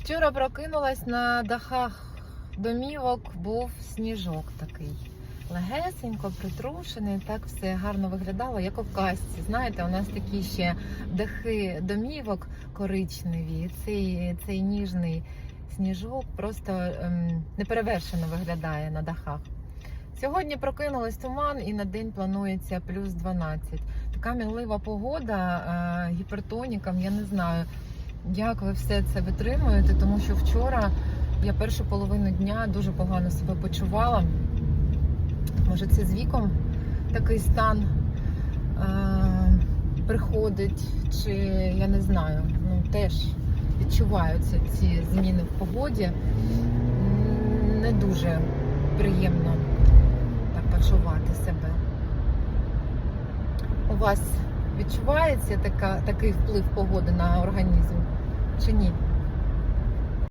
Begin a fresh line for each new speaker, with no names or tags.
Вчора прокинулась на дахах домівок, був сніжок такий. Легесенько, притрушений, так все гарно виглядало, як у казці. Знаєте, у нас такі ще дахи домівок коричневі. Цей, цей ніжний сніжок просто ем, неперевершено виглядає на дахах. Сьогодні прокинулась туман і на день планується плюс 12. Така мінлива погода е, гіпертонікам, я не знаю, як ви все це витримуєте, тому що вчора я першу половину дня дуже погано себе почувала. Може, це з віком такий стан е, приходить, чи я не знаю. Ну теж відчуваються ці зміни в погоді. Не дуже приємно так почувати себе. У вас відчувається така, такий вплив погоди на організм чи ні?